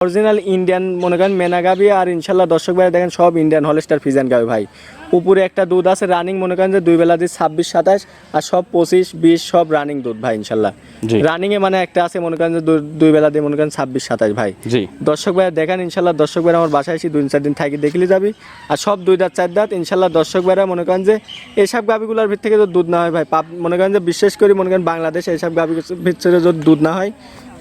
Original Indian মনে করেন মেনা গাবি আর ইনশাল্লাহ দর্শক ভাই দেখেন সব ইন্ডিয়ান হলস্টার ফিজান গাবি ভাই। উপরে একটা দুধ আছে রানিং মনে করেন যে দুই বেলা দিয়ে ছাব্বিশ সাতাশ আর সব পঁচিশ বিশ সব রানিং দুধ ভাই ইনশাল্লাহ। জি। রানিং এ মানে একটা আছে মনে করেন যে দুই- বেলা দিয়ে মনে করেন ছাব্বিশ সাতাশ ভাই। দর্শক ভাই দেখেন ইনশাল্লাহ দর্শক ভাইরা আমার বাসায় এসে দুই চার দিন থাকি দেখলে যাবি। আর সব দুই দাঁত চার দাঁত ইনশাল্লাহ দর্শক ভাইরা মনে করেন যে এইসব গাভিগুলোর ভিত থেকে যদি দুধ না হয় ভাই পাপ মনে করেন যে বিশেষ করে মনে করেন বাংলাদেশে এইসব গাভি ভিতরে যদি দুধ না হয়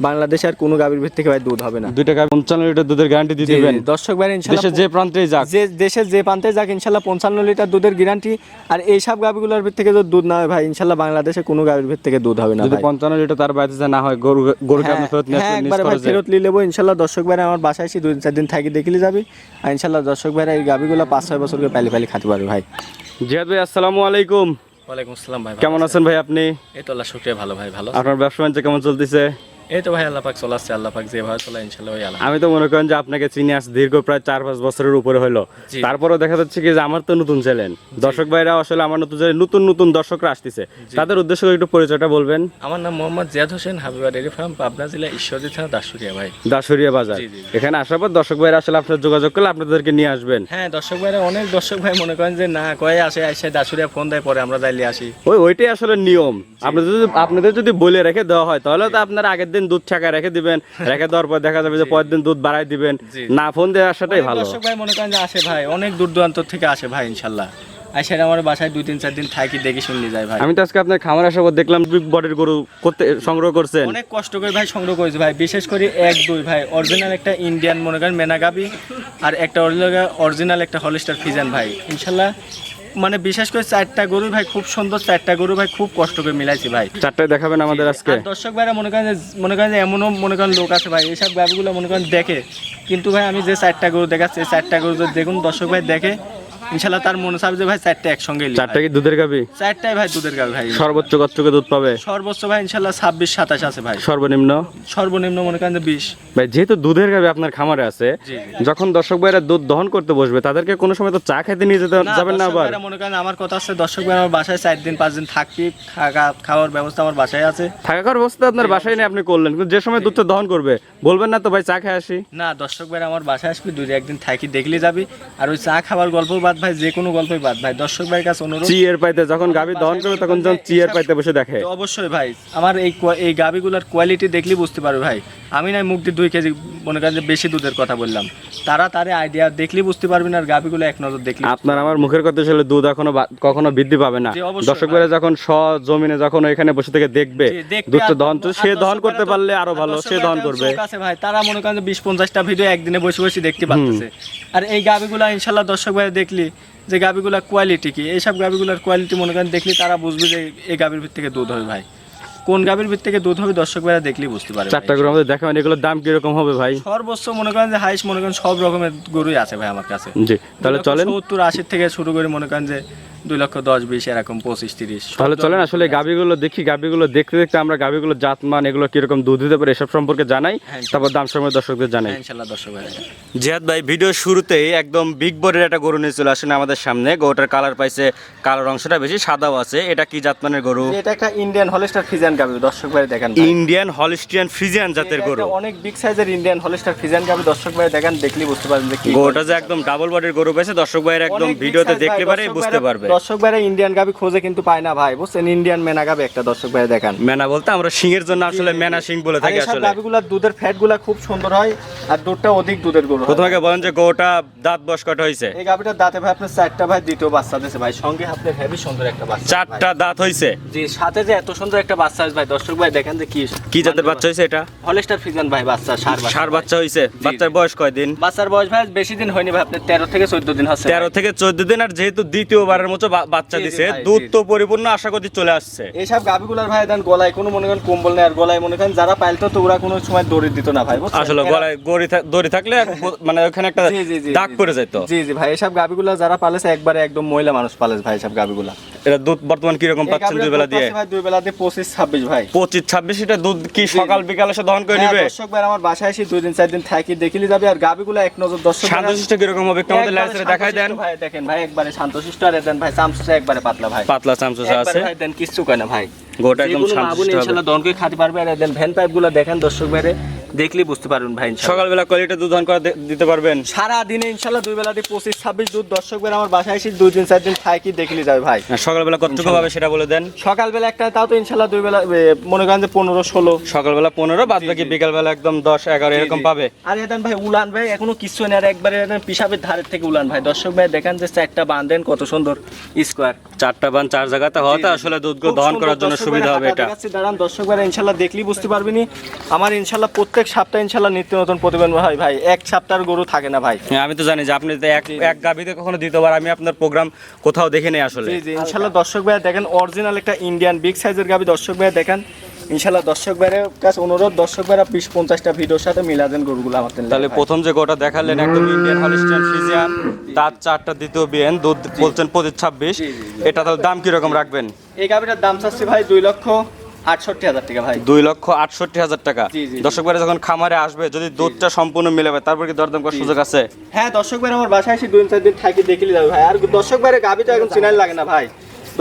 বাংলাদেশে আর কোনো গাভির ভিত থেকে ভাই দুধ হবে না। দুইটা গাভি পঞ্চান্ন লিটার দুধের গ্যারান্টি দিয়ে দিবেন। দর্শক ভাইরা ইনশাল্লাহ দেশের যে প্রান্তেই যাক। যে দেশের যে প্রান্তে যাক ইনশাল্লাহ পঞ্চান্ন লিটার দুধের গ্যারান্টি আর এইসব গাভিগুলোর ভিত থেকে যদি দুধ না হয় ভাই ইনশাল্লাহ বাংলাদেশে কোনো গাভির ভিত থেকে দুধ হবে না যদি ভাই। পঞ্চান্ন লিটার তার বাড়িতে না হয় গরু গরুকে আপনি ফেরত নিয়ে হ্যাঁ আসবেন একবারে ভাই ফেরত নিয়ে নেব ইনশাল্লাহ দর্শক ভাইরা আমার বাসায় এসে দুই চার দিন থাকি দেখলে যাবি। আর ইনশাল্লাহ দর্শক ভাইরা এই গাভিগুলো পাঁচ ছয় বছরকে পালি পালি খাতে পারবে ভাই। জিয়াদ ভাই আসসালামু আলাইকুম। ওয়ালাইকুম আসসালাম ভাই কেমন আছেন ভাই আপনি? এই তো আল্লাহ শুক্রিয়া ভালো ভাই ভালো। আপনার ব্যবসা বাণিজ্য কেমন চলতেছে? এই তো ভাই আল্লাহ পাক চলাচ্ছে আল্লাহ পাক যেভাবে চলা ইনশাল্লাহ আল্লাহ আমি তো মনে করেন যে আপনাকে চিনি আস দীর্ঘ প্রায় চার পাঁচ বছরের উপরে হলো। জি। তারপরেও দেখা যাচ্ছে কি যে আমার তো নতুন চ্যানেল দর্শক ভাইরা আসলে আমার নতুন চ্যানেল নতুন নতুন দর্শকরা আসতেছে। তাদের উদ্দেশ্য করে একটু পরিচয়টা বলবেন। আমার নাম মোহাম্মদ জিয়াদ হোসেন হাবিবা ডেরি ফার্ম পাবনা জেলা ঈশ্বরদী থানা দাসুরিয়া ভাই। দাসুরিয়া বাজার। এখানে আসার পর দর্শক ভাইরা আসলে আপনার যোগাযোগ করলে আপনাদেরকে নিয়ে আসবেন। হ্যাঁ দর্শক ভাইরা অনেক দর্শক ভাই মনে করেন যে না কয়ে আসে আসে দাসুরিয়া ফোন দেয় পরে আমরা যাইলে আসি। ওই ওইটাই আসলে নিয়ম। আপনাদের যদি আপনাদের যদি বলে রেখে দেওয়া হয় তাহলে তো আপনারা আগের দিন দুধ ছাকা রেখে দিবেন রেখে দেওয়ার পর দেখা যাবে যে পরের দিন দুধ বাড়াই দিবেন। না ফোন দিয়ে আসাটাই ভালো। দর্শক ভাই মনে করেন যে আসে ভাই অনেক দূর দূরান্ত থেকে আসে ভাই ইনশাল্লাহ। আসে আমার বাসায় দুই তিন চার দিন থাকি দেখে শুনলি যায় ভাই। আমি তো আজকে আপনার খামার আসার পর দেখলাম বিগ বডির গরু করতে সংগ্রহ করছেন। অনেক কষ্ট করে ভাই সংগ্রহ করেছে ভাই বিশেষ করে এক দুই ভাই। অরিজিনাল একটা ইন্ডিয়ান মনে করেন মেনাগাবি আর একটা অরিজিনাল একটা হলিস্টার ফিজান ভাই। ইনশাল্লাহ মানে বিশেষ করে চারটা গরু ভাই খুব সুন্দর চারটা গরু ভাই খুব কষ্ট করে মিলাইছি ভাই। চারটায় দেখাবেন আমাদের আজকে। দর্শক ভাইরা মনে করেন মনে করেন যে এমনও মনে করেন লোক আছে ভাই এইসব ব্যাপারগুলো মনে করেন দেখে। কিন্তু ভাই আমি যে চারটা গরু দেখাচ্ছি চারটা গরু যদি দেখুন দর্শক ভাই দেখে ইনশাল্লাহ তার মনে চাবে যে ভাই চারটা একসঙ্গে চারটা কি দুধের গাবি চারটাই ভাই দুধের গাভি ভাই। সর্বোচ্চ কচ্চকে দুধ পাবে? সর্বোচ্চ ভাই ইনশাল্লাহ ছাব্বিশ সাতাশ আছে ভাই। সর্বনিম্ন? সর্বনিম্ন মনে করেন যে বিশ। ভাই যেহেতু দুধের গাবি আপনার খামারে আছে যখন দর্শক ভাইরা দুধ দহন করতে বসবে তাদেরকে কোনো সময় তো চা খাইতে নিয়ে যেতে যাবেন না আবার? মনে করেন আমার কথা আছে দর্শক ভাই আমার বাসায় চার দিন পাঁচ দিন থাকি থাকা খাওয়ার ব্যবস্থা আমার বাসায় আছে। থাকা খাওয়ার ব্যবস্থা আপনার বাসায় নিয়ে আপনি করলেন। কিন্তু যে সময় দুধটা দহন করবে বলবেন না তো ভাই চা খেয়ে আসি। না দর্শক ভাই আমার বাসায় আসবি দুই একদিন থাকি দেখলে যাবি। আর ওই চা খাবার গল্প বাদ ভাই যে কোনো গল্পই বাদ। ভাই দর্শক ভাইয়ের কাছে অনুরোধ চিয়ের পাইতে যখন গাবি দহন করবে তখন যখন চিয়ের পাইতে বসে দেখে। তো অবশ্যই ভাই আমার এই এই গাবিগুলোর কোয়ালিটি দেখলেই বুঝতে পারবে ভাই। আমি নাই মুখ দিয়ে দুই কেজি মনে করেন যে বেশি দুধের কথা বললাম। তারা তারে আইডিয়া দেখলেই বুঝতে পারবেন আর গাবিগুলো এক নজর দেখলে আপনার আমার মুখের কথা ছিল দুধ এখনও কখনো বৃদ্ধি পাবে না। দর্শক ভাই। ভাইরা যখন স জমিনে যখন এখানে বসে থেকে দেখবে দুধটা দহন তো সে দহন করতে পারলে আরও ভালো সে দহন করবে। ভাই তারা মনে করেন যে বিশ পঞ্চাশটা ভিডিও একদিনে বসে বসে দেখতে পাচ্ছে আর এই গাবিগুলা ইনশাল্লাহ দর্শক ভাই দেখলি যে গাভীগুলোর কোয়ালিটি কী? এইসব গাভীগুলোর কোয়ালিটি মনে করেন দেখলে তারা বুঝবে যে এই গাভীর ভিত থেকে দুধ হবে ভাই। কোন গাভীর ভিত থেকে দুধ হবে দর্শক ভাইরা দেখলেই বুঝতে পারে চারটা গরু আমাদের দেখা দেখাবেন এগুলোর দাম কীরকম হবে ভাই? সর্বোচ্চ মনে করেন যে হাইস মনে করেন সব রকমের গরুই আছে ভাই আমার কাছে। জি তাহলে চলেন। সত্তর আশির থেকে শুরু করে মনে করেন যে দুই লক্ষ দশ বিশ এরকম পঁচিশ তিরিশ তাহলে চলেন আসলে গাবিগুলো দেখি গাবিগুলো দেখতে দেখতে আমরা গাবিগুলো জাতমান এগুলো কীরকম দুধ দিতে পারে এসব সম্পর্কে জানাই। হ্যাঁ, তারপর দাম সময় দর্শকদের জানাই। হ্যাঁ, ইনশাল্লাহ দর্শক ভাই। জিহাদ ভাই ভিডিও শুরুতেই একদম বিগ বডির একটা গরু নিয়ে চলে আসেন আমাদের সামনে। গরুটার কালার পাইছে কালার অংশটা বেশি সাদাও আছে। এটা কি জাতমানের গরু? এটা একটা ইন্ডিয়ান হলিস্টার ফিজান গাবি দর্শক ভাই দেখেন ইন্ডিয়ান হলিস্টিয়ান ফ্রিজিয়ান জাতের গরু। অনেক বিগ সাইজের ইন্ডিয়ান হলিস্টার ফিজান গাবি দর্শক ভাই দেখেন দেখলি বুঝতে পারবেন যে কি গরুটা যে একদম ডাবল বডির গরু পাইছে দর্শক ভাইয়ের একদম ভিডিওতে ভাই, পারে বুঝতে পারবে। দর্শক ভাইরা ইন্ডিয়ান গাবি খোঁজে কিন্তু পায় না ভাই বুঝছেন? ইন্ডিয়ান মেনা গাবি একটা দর্শক ভাই দেখেন। মেনা বলতে আমরা সিংয়ের জন্য আসলে মেনা সিং বলে থাকি আসলে। গাবিগুলোর দুধের ফ্যাটগুলা খুব সুন্দর হয় আর দুধটা অধিক দুধের গরু হয়। প্রথমে বলেন যে গরুটা দাঁত বয়স কটা হয়েছে। এই গাবিটার দাঁতে ভাই আপনার চারটা ভাই দ্বিতীয় বাচ্চা দিয়েছে ভাই। সঙ্গে আপনার হেভি সুন্দর একটা বাচ্চা চারটা দাঁত হয়েছে? জি সাথে যে এত সুন্দর একটা বাচ্চা আছে ভাই দর্শক ভাই দেখেন যে কি কি জাতের বাচ্চা হয়েছে এটা? হলিস্টার ফিজান ভাই বাচ্চা সার বাচ্চা সার বাচ্চা হয়েছে। বাচ্চার বয়স কয়দিন? বাচ্চার বয়স ভাই বেশি দিন হয়নি ভাই আপনার তেরো থেকে চোদ্দ দিন হচ্ছে তেরো থেকে চোদ্দ দিন আর যেহেতু দ্বিতীয়বারের মতো বাচ্চা দিছে দুধ তো পরিপূর্ণ আশা করি চলে আসছে। এইসব গাবিগুলার ভাই দেন গলায় কোনো মনে করেন কম্বল নেই আর গলায় মনে করেন যারা পাইলতো তো ওরা কোনো সময় দড়ি দিত না ভাই আসলে গলায় গড়ি দড়ি থাকলে মানে ওখানে একটা দাগ পড়ে যেত জি জি ভাই এসব গাবিগুলা যারা পালেছে একবারে একদম মহিলা মানুষ পালেছে ভাই এসব গাবিগুলা। এটা দুধ বর্তমান কীরকম এই পাচ্ছেন দুই বেলা দিয়ে? ভাই দুই বেলা দিয়ে পঁচিশ ছাব্বিশ ভাই। পঁচিশ ছাব্বিশ লিটার দুধ কি সকাল বিকাল এসে দহন করে হ্যাঁ, নিবে? দর্শক ভাই আমার বাসায় এসে দুই দিন চার দিন থাকি দেখিলে যাবে। আর গাবিগুলা এক নজর দর্শক শান্তশিষ্ট কীরকম হবে একটু আমাদের একবারে লাইসে দেখাই দেন। ভাই দেখেন ভাই একবারে শান্তশিষ্ট আর দেন ভাই চামচা একবারে পাতলা ভাই। পাতলা চামচা আছে? কিছু ভাই দেন কিচ্ছু কয় না ভাই। গোটা একদম হবে। ইনশাআল্লাহ দনকে খাতে পারবে আর দেন ভ্যান পাইপগুলো দেখেন দর্শক ভাইরে। দেখলেই বুঝতে পারবেন ভাই। সকালবেলা কোয়ালিটি দুধ দহন করে দিতে পারবেন? সারা দিনে ইনশাল্লাহ দুই বেলা দিয়ে পঁচিশ ছাব্বিশ দুধ। দর্শকদের আমার বাসায় এসে দুই দিন চার দিন থাকি দেখলি যাবে ভাই। সকালবেলা কতটুকু পাবে সেটা বলে দেন। সকালবেলা একটা তাও তো ইনশাল্লাহ দুই বেলা মনে করেন যে পনেরো ষোলো। সকালবেলা পনেরো বাদ বাকি বিকালবেলা একদম দশ এগারো এরকম পাবে। আর এদান ভাই উলান ভাই এখনও কিছু নেই। আর একবারে এদান পিসাবের ধারের থেকে উলান ভাই। দর্শক ভাই দেখেন যে চারটা বাঁধেন কত সুন্দর স্কোয়ার। চারটা বান চার জায়গাতে হওয়াতে আসলে দুধ দহন করার জন্য সুবিধা হবে এটা। দাঁড়ান। দর্শক ভাই ইনশাল্লাহ দেখলেই বুঝতে পারবেনি আমার ইনশাল্লাহ প্রত্যেক সপ্তাহে ইনশাল্লাহ নিত্য নতুন প্রতিবেদন হয় ভাই। এক সপ্তাহের গরু থাকে না ভাই। হ্যাঁ, আমি তো জানি যে আপনি এক এক গাভিতে কখনো দ্বিতীয়বার আমি আপনার প্রোগ্রাম কোথাও দেখে নেই আসলে। জি জি ইনশাল্লাহ দর্শক ভাই দেখেন অরিজিনাল একটা ইন্ডিয়ান বিগ সাইজের গাবি দর্শক ভাই দেখেন। ইনশাল্লাহ দর্শক ভাইয়ের কাছে অনুরোধ দর্শক ভাইরা বিশ পঞ্চাশটা ভিডিওর সাথে মিলা দেন গরুগুলো আমার তাহলে প্রথম যে গোটা দেখালেন একদম ইন্ডিয়ান হলিস্টিয়ান ফ্রিজিয়ান তার চারটা দ্বিতীয় বিএন দুধ বলছেন পঁচিশ ছাব্বিশ। এটা তো দাম কীরকম রাখবেন? এই গাবিটার দাম চাচ্ছি ভাই দুই লক্ষ। আটষট্টি হাজার টাকা ভাই। দুই লক্ষ আটষট্টি হাজার টাকা। জি, জি, জি। দর্শক ভাইরা যখন খামারে আসবে যদি দুধটা সম্পূর্ণ মিলাবে তারপর কি দরদাম করার সুযোগ আছে? হ্যাঁ দর্শক আমার বাসায় এসে দুই চার দিন থাকি দেখলি যাবে ভাই। আর দর্শক ভাইয়ের গাবি তো এখন চিনাই লাগে না ভাই।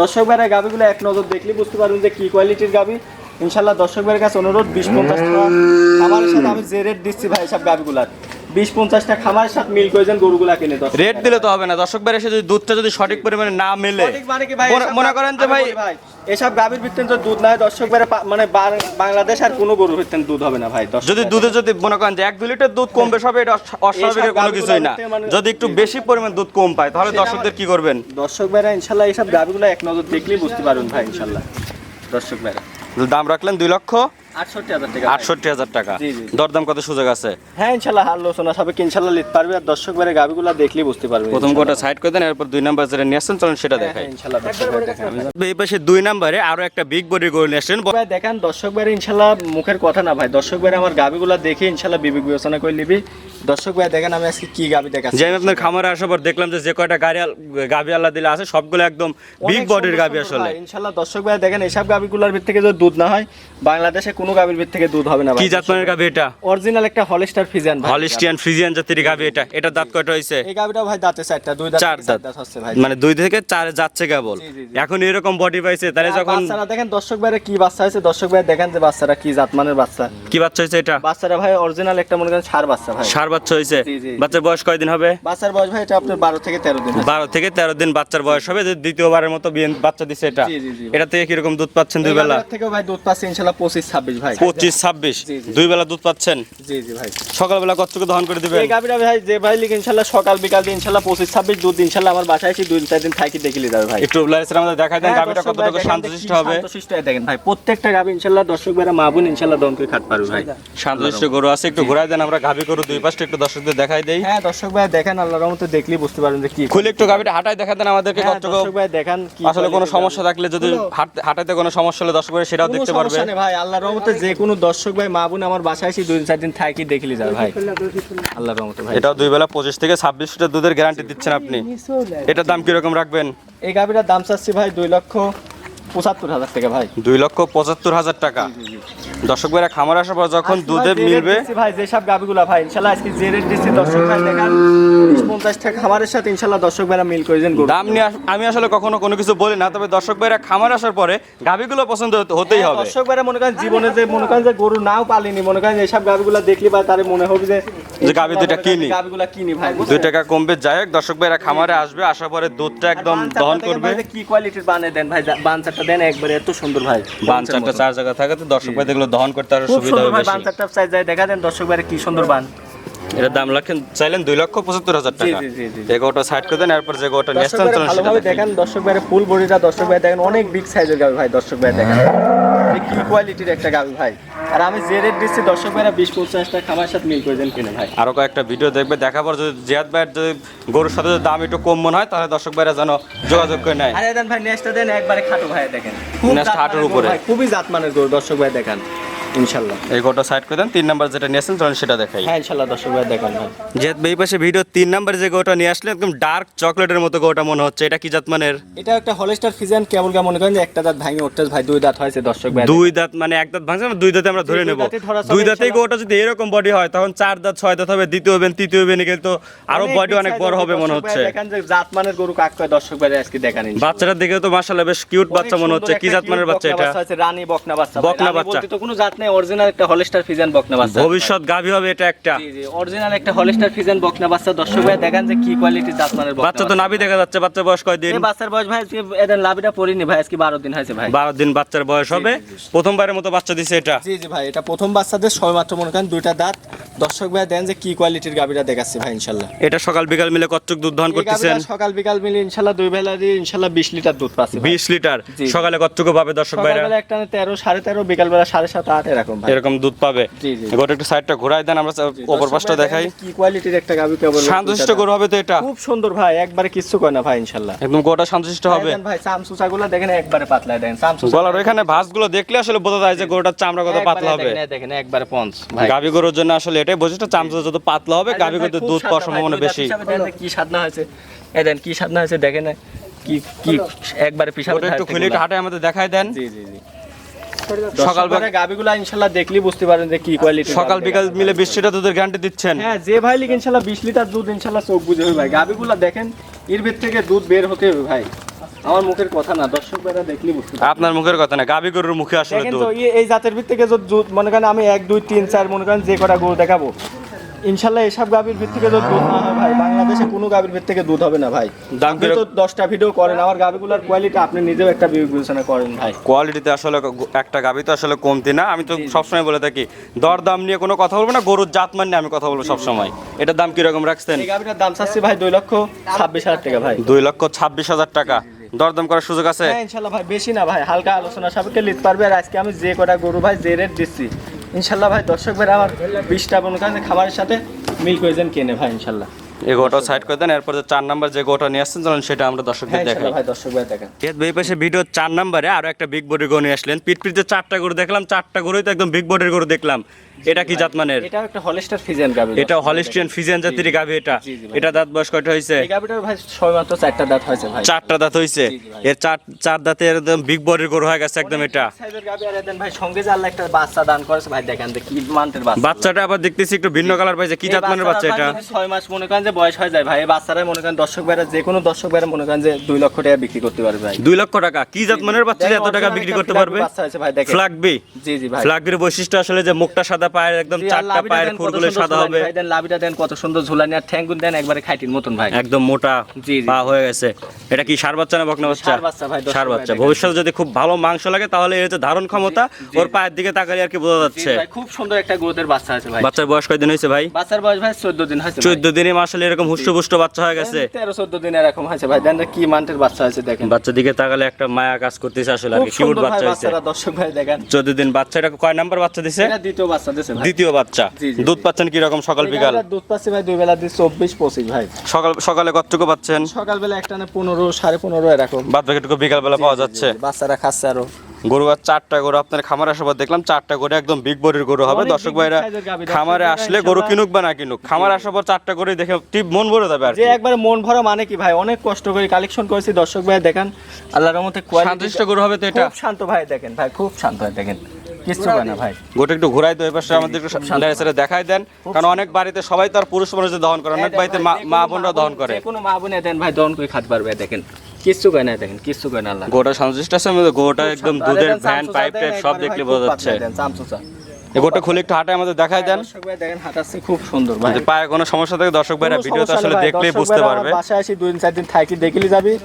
দর্শক ভাইয়ের গাবিগুলো এক নজর দেখলি বুঝতে পারবেন যে কি কোয়ালিটির গাবি। ইনশাল্লাহ দর্শক ভাইয়ের কাছে অনুরোধ বিশ পঞ্চাশ টাকা। খামারের সাথে আমি যে রেট দিচ্ছি ভাই সব গাবিগুলার। বিশ পঞ্চাশটা খামারের সাথে মিল করে যেন গরুগুলা কিনে রেট দিলে তো হবে না। দর্শক এসে যদি দুধটা যদি সঠিক পরিমাণে না মেলে মানে মনে- এসব মনে করেন যে ভাই এসব গাভীর ভিত্তিতে তো দুধ নাই। দর্শক মানে বাংলাদেশ আর কোনো গরুর ভিত্তিতে দুধ হবে না ভাই। যদি দুধে যদি মনে করেন যে এক দুই লিটার দুধ কমবে সবে এটা অস- অস্বাভাবিকের কোনো কিছুই না। মানে- যদি একটু বেশি পরিমাণ দুধ কম পায় তাহলে দর্শকদের কি করবেন? দর্শক ভাইরা ইনশাল্লাহ এইসব গাভীগুলো এক নজর দেখলেই বুঝতে পারবেন ভাই ইনশাল্লাহ। দর্শক ভাইরা। দাম রাখলেন দুই লক্ষ। আটষট্টি হাজার টাকা ভাই। আটষট্টি হাজার টাকা। জি, জি। দরদাম কত সুযোগ আছে? হ্যাঁ ইনশাল্লাহ আলোচনা সবাই ইনশাল্লাহ লিখতে পারবে? আর দর্শক ভাইরা গাভীগুলো দেখলেই বুঝতে পারবে প্রথম কোটা সাইড করে দেন এরপর দুই নাম্বার যেটা নিয়ে আসছেন চলুন সেটা দেখাই। ইনশাল্লাহ দর্শক ভাই দেখেন। এই পাশে দুই নাম্বারে আরও একটা বিগ বডি গরু নিয়ে আসছেন। ভাই দেখেন দর্শক ভাইরা ইনশাল্লাহ মুখের কথা না ভাই। দর্শক ভাইরা আমার গাভীগুলো দেখে ইনশাল্লাহ বিবেক বিবেচনা করে নিবি। দর্শক ভাই দেখেন আমি আজকে কি গাভী দেখাচ্ছি। যে আমি আপনার খামারে আসার পর দেখলাম যে যে কয়টা গাড়ি গাভি আল্লাহ দিলে আছে সবগুলো একদম বিগ বডির সুন্দর আসলে। ইনশাল্লাহ দর্শক ভাই দেখেন এসব গাভীগুলোর ভিতর থেকে যদি দুধ না হয় বাংলাদেশে কোনো গাভীর ভিতর থেকে দুধ হবে না কি জাতমানের গাভি এটা? অরিজিনাল একটা হলস্টার ফিজিয়ান ভাই। হলিস্টিয়ান ফ্রিজিয়ান জাতির গাভি এটা। এটা দাঁত কয়টা হয়েছে এই গাভীটা ভাই দাঁতে চারটা দুই দাঁত চার দাঁত। হচ্ছে ভাই। মানে দুই থেকে চারে যাচ্ছে কেবল। এখন এরকম বডি পাইছে তাহলে যখন বাচ্চারা দেখেন দর্শক ভাইরা কি বাচ্চা হয়েছে? দর্শক ভাই দেখেন যে বাচ্চারা কি জাতমানের বাচ্চা। কি বাচ্চা হয়েছে এটা? বাচ্চারা ভাই অরিজিনাল একটা মনে করেন সার বাচ্চা ভাই। সার বাচ্চা হয়েছে। বাচ্চার বয়স কয়দিন হবে? বাচ্চার বয়স ভাই এটা আপনার বারো থেকে তেরো দিন হচ্ছে। বারো থেকে তেরো দিন বাচ্চার বয়স হবে যে দ্বিতীয়বারের মতো বাচ্চা দিছে এটা। এটা থেকে কীরকম দুধ পাচ্ছেন দুই বেলা? থেকেও ভাই দুধ পাচ্ছে ইনশাল্লাহ পঁচিশ ছাব্বিশ ভাই। পঁচিশ ছাব্বিশ। জি, জি। দুই বেলা দুধ পাচ্ছেন? জি জি ভাই। সকালবেলা কতটুকু দহন করে দিবেন? এই গাভীটা ভাই যে ভাই লিখ ইনশাল্লাহ সকাল বিকাল দিয়ে ইনশাল্লাহ পঁচিশ ছাব্বিশ দুধ ইনশাল্লাহ আমার বাসায় এসে দুই চার দিন থাকি দেখিলে যাবে ভাই। একটু লাইসের আমাদের দেখা দেন গাভিটা দর্শক ভাই কতটুকু শান্তশিষ্ট হবে। শান্তশিষ্ট দেখেন ভাই। প্রত্যেকটা গাভী ইনশাল্লাহ দর্শক ভাইরা মা বোন ইনশাল্লাহ দন করে খাট পারবে ভাই। শান্তশিষ্ট গরু আছে একটু ঘুরাই দেন আমরা গাভি গরু দুই পাশটা একটু দর্শকদের দেখাই দেই। হ্যাঁ দর্শক ভাই দেখেন আল্লাহর রহমতে দেখলেই বুঝতে পারবেন যে কি খুলে একটু গাভিটা হাঁটাই দেখা দেন আমাদেরকে হ্যাঁ, কতটুকু দর্শক ভাই দেখান আসলে কোনো সমস্যা থাকলে যদি হাঁট- হাঁটাইতে কোনো সমস্যা হলে দর্শক ভাই সেটাও দেখতে পারবে ভাই আল্লাহর রহমতে যে কোনো দর্শক ভাই মা বোন আমার বাসায় এসে দুই চার দিন থাকি দেখলি যাবে ভাই। আল্লাহ রহমতে ভাই। এটাও দুই বেলা পঁচিশ থেকে ছাব্বিশ লিটার দুধের গ্যারান্টি দিচ্ছেন আপনি। এটার দাম কীরকম রাখবেন? এই গাভীটার দাম চাচ্ছি ভাই দুই লক্ষ। পঁচাত্তর হাজার টাকা ভাই। দুই লক্ষ পঁচাত্তর হাজার টাকা। দর্শক ভাইরা খামার আসার পর যখন দুধে মিলবে ভাই যেসব গাভিগুলা ভাই ইনশাল্লাহ আজকে যে রেট দিচ্ছি। দর্শক ভাই দেখান পঞ্চাশ টাকা খামারের সাথে ইনশাল্লাহ দর্শক ভাইরা মিল করে দেন দাম নিয়ে আমি আসলে কখনো কোনো কিছু বলি না তবে দর্শক ভাইরা খামার আসার পরে গাভিগুলো পছন্দ হতেই হ্যাঁ, হবে। দর্শক ভাইরা মনে করেন জীবনে যে মনে করেন যে গরু নাও পালিনি মনে করেন এইসব গাভিগুলা দেখলি বা তার মনে হবে যে যে গাভী দুইটা কিনি। গাভিগুলা কিনি ভাই দুই টাকা কমবে। যাই হোক দর্শক ভাইরা খামারে আসবে আসার পরে দুধটা একদম দহন করবে। কি কোয়ালিটির বানিয়ে দেন ভাই বানচারটা দেন একবারে এত সুন্দর ভাই বান চারটা চার জায়গা থাকে তো দর্শক ভাই দেখল দহন করতে আরও সুবিধা হবে বান বানচারটা চাই যায় দেখা দেন দর্শক ভাই কি সুন্দর বান। এটার দাম রাখেন চাইলেন দুই লক্ষ পঁচাত্তর হাজার টাকা। গোটা সাইড করে দেন এরপর যে গোটা ভালোভাবে দেখেন দর্শক ভাইরা ফুল বডিটা দর্শক ভাই দেখেন অনেক বিগ সাইজের গাবি ভাই দর্শক ভাই দেখেন। কি কোয়ালিটির একটা গাবি ভাই। আর আমি যে রেট দিচ্ছি দর্শক ভাইরা বিশ পঞ্চাশটা খামার সাথে মিল করে দেন কিনে ভাই। আরও কয়েকটা ভিডিও দেখবে দেখার পর যদি জিয়াদ ভাইয়ের যদি গরুর সাথে যদি দাম একটু কম মনে হয় তাহলে দর্শক ভাইরা যেন যোগাযোগ করে নেয়। আরে দেন ভাই নেক্সটটা দেন একবারে খাটো ভাই দেখেন। খুব গরু উপরে। ভাই, খুবই জাতমানের গরু দর্শক ভাই দেখেন। ইনশাল্লাহ এই গোটা সাইড করে দেন তিন নাম্বার যেটা নিয়ে আসেন সেটা দেখাই। হ্যাঁ ইনশাল্লাহ দর্শক ভাই দেখেন ভাই। জিয়াদ এই পাশে ভিডিও তিন নাম্বার যে গোটা নিয়ে আসলে একদম ডার্ক চকলেটের মতো গোটা মনে হচ্ছে। এটা কি জাতমানের? এটা একটা হলস্টার কেমন কেমন মনে করেন যে একটা দাঁত ভাঙি উঠতে ভাই দুই দাঁত হয়েছে দর্শক ভাই দুই দাঁত মানে এক দাঁত ভাঙছে না দুই দাঁতে আমরা ধরে দুই নেব। দাঁতে দুই দাঁতেই গোটা যদি এরকম বডি হয় তখন চার দাঁত ছয় দাঁত হবে দ্বিতীয় হবেন তৃতীয় হবেন কিন্তু আরও বডি অনেক বড় হবে মনে হচ্ছে। দেখেন যে জাতমানের গরু কাক কয় দর্শক ভাই আজকে দেখান বাচ্চাটার দিকে তো মাশাআল্লাহ বেশ কিউট বাচ্চা মনে হচ্ছে। কি একটা জাতমানের বাচ্চা এটা? রানী বকনা বাচ্চা বকনা বাচ্চা। বলতে তো কোনো জাত নেই অরিজিনাল একটা হলস্টার ফিজান বকনা বাচ্চা। ভবিষ্যৎ গাভী হবে এটা একটা। জি জি অরিজিনাল একটা হলস্টার ফিজান বকনা বাচ্চা। দর্শক ভাই দেখেন যে কি কোয়ালিটির জাতমানের বকনা বাচ্চা তো নাভি দেখা যাচ্ছে বাচ্চার বয়স কয়দিন এই বাচ্চার বয়স ভাই আজকে এদের লাভিটা পড়িনি ভাই আজকে বারো দিন হয়েছে ভাই। বারো দিন বাচ্চার বয়স হবে। প্রথমবারের মতো বাচ্চা দিছে এটা। জি জি ভাই এটা প্রথম বাচ্চাদের সবেমাত্র মনে করেন দুইটা দাঁত। দর্শক ভাই দেন যে কি কোয়ালিটির গাবিটা দেখাচ্ছে ভাই ইনশাল্লাহ। এটা সকাল বিকাল মিলে কতটুক দুধ দহন করতেছেন? সকাল বিকাল মিলে ইনশাল্লাহ দুই বেলা দিয়ে ইনশাল্লাহ বিশ লিটার দুধ পাচ্ছে ভাই। বিশ লিটার। সকালে কতটুকু পাবে দর্শক ভাইরা? সকালবেলা একটা তেরো সাড়ে তেরো বিকাল বেলা সাড়ে সাত আট এরকম এরকম দুধ পাবে। গোটা একটু সাইডটা ঘুরাই দেন আমরা ওপর পাশটা দেখাই। কি কোয়ালিটির একটা গাভী কেবল শান্তশিষ্ট গরু হবে তো এটা? খুব সুন্দর ভাই একবারে কিচ্ছু কয় না ভাই ইনশাল্লাহ। একদম গোটা শান্তশিষ্ট হবে। ভাই দেখেন একবারে পাতলা দেখেন চামচুচা গলার ভাঁজগুলো দেখলে আসলে বোঝা যায় যে গরুটার চামড়া কত পাতলা হবে। দেখেন, একবারে পঞ্চ গাভী গরুর জন্য আসলে এটাই বৈশিষ্ট্য চামচা যত পাতলা হবে গরুতে খুব দুধ পাওয়ার সম্ভাবনা বেশি। কি সাধনা হয়েছে। এই দেন কি সাধনা হয়েছে দেখেন কি কি একবারে পিছাবে একটু খুলে হাটে আমাদের দেখাই দেন। জি জি জি। সকাল সকাল বেলা গাবিগুলো ইনশাআল্লাহ দেখলি বুঝতে পারেন যে কি কোয়ালিটি সকাল বিকাল মিলে বিশ লিটার দুধের গ্যারান্টি দিচ্ছেন। হ্যাঁ যে ভাই লিখ ইনশাআল্লাহ 20 লিটার দুধ ইনশাআল্লাহ চোখ বুঝে হবে ভাই। গাবিগুলো দেখেন এর ভিতর থেকে দুধ বের হতে হবে ভাই। আমার মুখের কথা না দর্শক ভাইরা দেখলি বুঝতে আপনার মুখের কথা না গাভী গরুর মুখে আসলে দেখেন দুধ। তো এই- এই জাতের ভিতর থেকে যদি দুধ মনে করেন আমি এক দুই তিন চার মনে করেন যে কটা গরু দেখাবো ইনশাল্লাহ এসব গাভীর ভিত থেকে যদি দুধ না হয় ভাই। বাংলাদেশে কোনো গাভীর ভিত থেকে দুধ হবে না ভাই। দাম আপনি তো দশটা ভিডিও করেন আমার গাভীগুলোর কোয়ালিটি আপনি নিজেও একটা বিবেচনা করেন ভাই। কোয়ালিটিতে আসলে একটা গাভী তো আসলে কমতি না। আমি তো সবসময় বলে থাকি দর দাম নিয়ে কোনো কথা বলব না গরুর জাত মান নিয়ে আমি কথা বলব সবসময়। এটার দাম কীরকম রাখছেন? এই গাভীটার দাম চাচ্ছি ভাই দুই লক্ষ ছাব্বিশ হাজার টাকা ভাই। দুই লক্ষ ছাব্বিশ হাজার টাকা। দরদাম করার সুযোগ আছে? হ্যাঁ ইনশাল্লাহ ভাই বেশি না ভাই হালকা আলোচনা সাপেক্ষে লিখতে পারবে। আর আজকে আমি যে কটা গরু ভাই যে রেট দিচ্ছি ইনশাল্লাহ ভাই দর্শক ভাই আমার বিশটা মনে করেন খাবারের সাথে মিল কোয়েজেন কেনে ভাই ইনশাল্লাহ। এই গোটা সাইড করে দেন এরপর চার নাম্বার যে গোটা নিয়ে আসছেন চলুন সেটা আমরা দর্শকদের ভাই দেখাই। ইনশাল্লাহ ভাই দর্শক ভাই দেখেন। এই পাশে ভিডিও চার নাম্বারে আরও একটা বিগ বডির গরু নিয়ে আসলেন। পিটপিটে চারটা গরু দেখলাম চারটা গরুই তো একদম বিগ বডির গরু দেখলাম। এটা কি জাত মানের? এটাও একটা হলস্টার ফিজিয়ান গাভী এটা হলিস্টিয়ান ফিজিয়ান জাতির গাভি এটা। এটা দাঁত বয়স কয়টা হয়েছে এই গাভীটার ভাই ছয় মাত্র চারটা দাঁত হয়েছে ভাই। চারটা দাঁত হয়েছে। এর চার চার দাঁতে একদম বিগ বডির গরু হয়ে গেছে একদম এটা। সাইজের গাভী আর এদেন ভাই সঙ্গে যে আল্লাহ একটা বাচ্চা দান করেছে ভাই দেখেন কি মান্তের বাচ্চা। বাচ্চাটা আবার দেখতেছি একটু ভিন্ন কালার পাইছে। কি এই জাত মানের বাচ্চা এটা? ছয় মাস মনে করেন যে বয়স হয়ে যায় ভাই। এই বাচ্চারা মনে করেন দর্শক ভাইরা যে কোনো দর্শক ভাইরা মনে করেন যে দুই লক্ষ টাকা বিক্রি করতে পারবে ভাই। দুই লক্ষ টাকা। কি জাত মানের বাচ্চা এত টাকা বিক্রি করতে পারবে? বাচ্চা হয়েছে ভাই দেখেন। ফ্লাগবি জি জি ভাই। ফ্লাগবির বৈশিষ্ট্য আসলে যে মুখটা সাদা পায়ের একদম চারটা পায়ের সাদা হবে। দেন, লাভিটা দেন কত সুন্দর ঝুলানি আর ঠ্যাঙ্গুন দেন একবারে খাইটির মতন ভাই। একদম মোটা। পা হয়ে গেছে। এটা কি সার বাচ্চা না বকনা বাচ্চা? ষাঁড় বাচ্চা বাচ্চা। ভবিষ্যতে যদি খুব ভালো মাংস লাগে তাহলে এর যে ধারণ ক্ষমতা। ওর পায়ের দিকে তাকালে আর কি বোঝা যাচ্ছে। খুব সুন্দর একটা গ্রোথের বাচ্চা আছে ভাই। বাচ্চার বয়স কয়দিন হয়েছে ভাই? বাচ্চার বয়স ভাই চোদ্দ দিন হয়েছে চোদ্দ দিনে আসলে এরকম হুষ্টপুষ্ট বাচ্চা হয়ে গেছে। তেরো চোদ্দ দিন এরকম হয়েছে ভাই। দেন কি মান্টের বাচ্চা আছে দেখেন। বাচ্চার দিকে তাকালে একটা মায়া কাজ করতেছে আসলে আর কি কিউট বাচ্চা হয়েছে। দর্শক ভাই দেখেন। চোদ্দ দিন বাচ্চা এটা কয় নাম্বার বাচ্চা দিছে? এটা দ্বিতীয় বাচ্চা দিয়েছে দ্বিতীয় বাচ্চা। দুধ পাচ্ছেন কি রকম সকাল বিকাল? দুধ পাচ্ছি ভাই দুই বেলা দিয়ে চব্বিশ পঁচিশ ভাই। সকাল সকালে কতটুকু পাচ্ছেন? সকালবেলা একটা না পনেরো সাড়ে পনেরো এরকম। বাদ বাকিটুকু বিকাল বেলা পাওয়া যাচ্ছে। বাচ্চারা খাচ্ছে আরও। গরু আর চারটা গরু আপনার খামারে আসার পর দেখলাম চারটা গরু একদম বিগ বডির গরু হবে। দর্শক ভাইরা। খামারে আসলে গরু কিনুক বা না কিনুক খামারে আসার পর চারটা করে দেখে টিপ মন ভরে যাবে আর যে একবার মন ভরা মানে কি ভাই? অনেক কষ্ট করে কালেকশন করেছি। দর্শক ভাই দেখেন আল্লাহর রহমতে কোয়ালিটি শান্তশিষ্ট গরু হবে তো এটা। খুব শান্ত ভাই দেখেন ভাই খুব শান্ত ভাই দেখেন। কিচ্ছু হয় না ভাই। গোটা একটু ঘুরাই তো এই আমাদের একটু দেখাই দেন। কারণ অনেক বাড়িতে সবাই তার পুরুষ মানুষ দহন করে অনেক বাড়িতে মা- বোনরা দহন করে। কোনো মা বোনে দেন ভাই দহন করে খাতে পারবে দেখেন। কিচ্ছু কয় না দেখেন কিচ্ছু কয় না গোটা শান্তশিষ্ট আছে গোটা একদম দুধের ভ্যান পাইপ টাইপ সব দেখলে বোঝা যাচ্ছে। গোটা খুলে একটু হাঁটায় আমাদের দেখাই দেন। দেখেন হাঁটাচ্ছে খুব সুন্দর ভাই। পায়ে কোনো সমস্যা থাকে দর্শক ভাইরা ভিডিওতে আসলে দেখলেই বুঝতে পারবে। বাসায় আসি দুই দিন চার দিন থাকি দেখলি যাবি।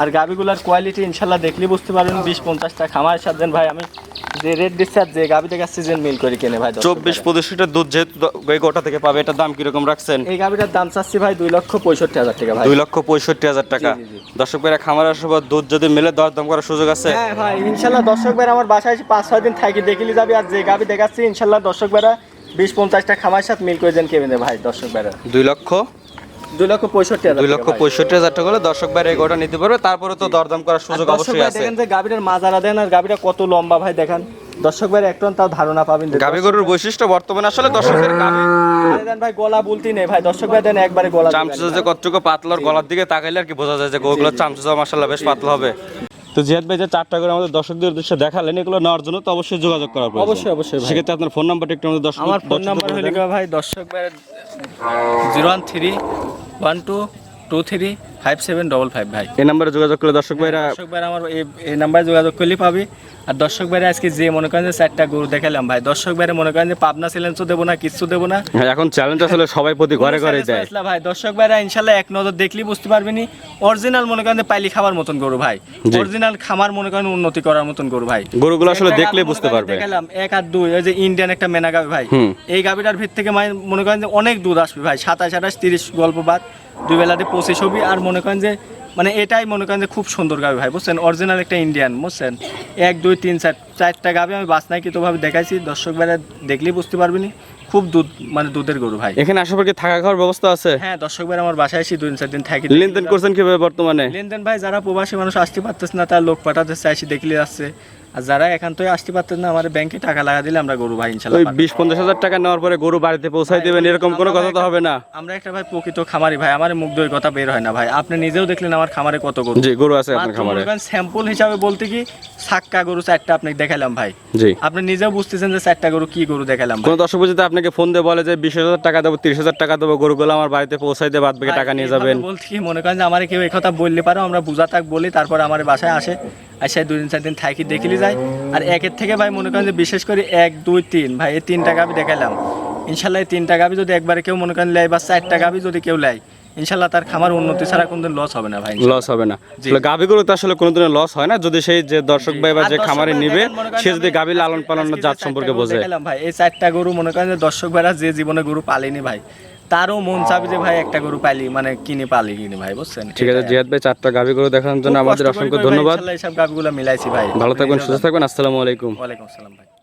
আর গাবিগুলার কোয়ালিটি ইনশাল্লাহ দেখলি বুঝতে পারবেন। বিশ পঞ্চাশটা খামার সাত দিন ভাই আমি যে রেট দিচ্ছি আর যে গাবি থেকে সিজন মিল করে কিনে ভাই চব্বিশ। পঁচিশ লিটার দুধ যেহেতু এই গোটা থেকে পাবে এটার দাম কীরকম রাখছেন? এই গাবিটার দাম চাচ্ছি ভাই দুই লক্ষ পঁয়ষট্টি হাজার টাকা ভাই। দুই লক্ষ পঁয়ষট্টি হাজার টাকা। দর্শক ভাইরা খামার আসার পর দুধ যদি মিলে দর দাম করার সুযোগ আছে? হ্যাঁ ভাই ইনশাল্লাহ দর্শক ভাইরা আমার বাসায় এসে পাঁচ ছয় দিন থাকি দেখলি যাবি আর যে গাবি দেখাচ্ছি ইনশাল্লাহ দর্শক ভাইরা বিশ পঞ্চাশটা খামার সাথে মিল করে দেন কেমনে ভাই দর্শক ভাইরা। দুই লক্ষ দুই লক্ষ পঁয়ষট্টি হাজার দুই লক্ষ পঁয়ষট্টি হাজার টাকা হলে দর্শক ভাইরা এই গোটা নিতে পারবে। তারপরে তো দরদাম করার সুযোগ অবশ্যই ভাই আছে। দেখেন যে গাবিটার মাজারা দেন আর গাবিটা কত লম্বা ভাই দেখেন। দর্শক ভাইরা একটু তাও ধারণা পাবেন গাভী গরুর বৈশিষ্ট্য বর্তমানে আসলে দর্শকের গাভী। দেন ভাই গলা বলতেই নেই ভাই। দর্শক ভাই দেন একবারে গলা চামচুচা যে কতটুকু পাতলার গলার দিকে তাকাইলে আর কি বোঝা যায় যে গরুগুলো চামচুচা মাসাল্লাহ বেশ পাতলা হবে। তো জিয়াদ ভাই যে চারটা করে আমাদের দর্শকদের উদ্দেশ্যে দেখালেন এগুলো নেওয়ার জন্য তো অবশ্যই যোগাযোগ করা প্রয়োজন। অবশ্যই, অবশ্যই সেক্ষেত্রে আপনার ফোন নাম্বারটা একটু আমাদের দর্শক আমার ফোন নাম্বার হলে ভাই? দর্শক ভাই zero one three one two two three five seven double five ভাই। এই নাম্বারে যোগাযোগ করলে দর্শক ভাইরা দর্শক ভাইরা আমার এই নাম্বারে যোগাযোগ করলে পাবে। আর দর্শক ভাইরা আজকে যে মনে করেন যে চারটা গরু দেখালাম ভাই দর্শক ভাইরা মনে করেন যে পাবনা সিলেন্সও দেবো না কিচ্ছু দেবো না। হ্যাঁ, এখন চ্যালেঞ্জ আসলে সবাই প্রতি ঘরে ঘরে দেয়। ভাই দর্শক ভাইরা ইনশাল্লাহ এক নজর দেখলেই বুঝতে পারবেনি অরিজিনাল মনে করেন যে পাইলি খাবার মতন গরু ভাই। অরিজিনাল খামার মনে করেন উন্নতি করার মতন গরু ভাই। গরুগুলো আসলে গাভী বুঝতে পারবে। দেখালাম এক আর দুই ওই যে ইন্ডিয়ান একটা মেনা গাভী ভাই। এই গাভীটার ভিত থেকে মানে মনে করেন যে অনেক দুধ আসবে ভাই। সাতাশ আঠাশ তিরিশ গল্প বাদ। দুই বেলাতে পঁচিশ হবি আর মনে করেন যে মানে এটাই মনে করেন যে খুব সুন্দর গাভী ভাই বুঝছেন? অরিজিনাল একটা ইন্ডিয়ান বুঝছেন? এক দুই তিন চার চারটা গাভী আমি বাসনাকৃতভাবে দেখাইছি দর্শক ভাইরা দেখলেই বুঝতে পারবেনি। খুব দুধ মানে দুধের গরু ভাই। এখানে আসার পর কি থাকা খাওয়ার ব্যবস্থা আছে? হ্যাঁ দর্শক ভাই আমার বাসায় এসে দুই চার দিন থাকি লেনদেন করছেন কীভাবে বর্তমানে? লেনদেন ভাই যারা প্রবাসী মানুষ আসতে পারতেছে না তার লোক পাঠাতে চাইছি দেখলে আসছে। আর যারা একান্তই আসতে পারতেছে না আমাদের ব্যাংকে টাকা লাগা দিলে আমরা গরু ভাই ইনশাল্লাহ ওই। বিশ পঞ্চাশ হাজার টাকা নেওয়ার পরে গরু বাড়িতে পৌঁছাই দেবেন এরকম কোনো কথা তো হবে না। আমরা একটা ভাই প্রকৃত খামারি ভাই আমার মুখ দিয়ে ওই কথা বের হয় না ভাই। আপনি নিজেও দেখলেন আমার খামারে কত গরু। জি গরু আছে আপনার খামারে। স্যাম্পল হিসাবে বলতে কি সাক্কা গরু চারটা আপনাকে দেখালাম ভাই। জি। আপনি নিজেও বুঝতেছেন যে চারটা গরু কি গরু দেখালাম কোনো দর্শক যদি আপনাকে ফোন দিয়ে বলে যে বিশ হাজার টাকা দেবো তিরিশ হাজার টাকা দেবো গরুগুলো আমার বাড়িতে পৌঁছাই দিয়ে বাদ টাকা নিয়ে যাবেন। বলতে কি মনে করেন যে আমার কেউ এই কথা বললে পারো আমরা বুঝা থাক বলি তারপর আমার বাসায় আসে। আসে দুই দিন চার দিন থাকি দেখিলি যায়। আর একের থেকে ভাই মনে করেন যে বিশেষ করে এক দুই তিন ভাই এই তিনটা গাবি দেখালাম ইনশাল্লাহ এই তিনটা গাবি যদি একবারে কেউ মনে করেন লেয় বা চারটা গাবি যদি কেউ লেয় ইনশাল্লাহ তার খামার উন্নতি ছাড়া কোনদিন লস হবে না ভাই লস হবে না। জি। আসলে গাভী গরুতে আসলে কোনোদিনও লস হয় না। যদি সেই যে দর্শক ভাই বা যে খামারে নিবে সে যদি গাভী লালন যে জাত সম্পর্কে বোঝে। ভাই। এই চারটা গরু মনে করেন যে দর্শক ভাইরা যে জীবনে গরু পালেনি ভাই তারও মন চাবে যে ভাই একটা গরু পালি মানে কিনে পালি কিনে ভাই বুঝছেন? ঠিক আছে। জিয়াদ ভাই চারটা গাভী গরু দেখানোর জন্য আমাদের অসংখ্য ধন্যবাদ। এইসব গাবিগুলো মিলাইছি ভাই। ভালো থাকবেন সুস্থ থাকবেন আসসালামু আলাইকুম। ওয়ালাইকুম আসসালাম ভাই।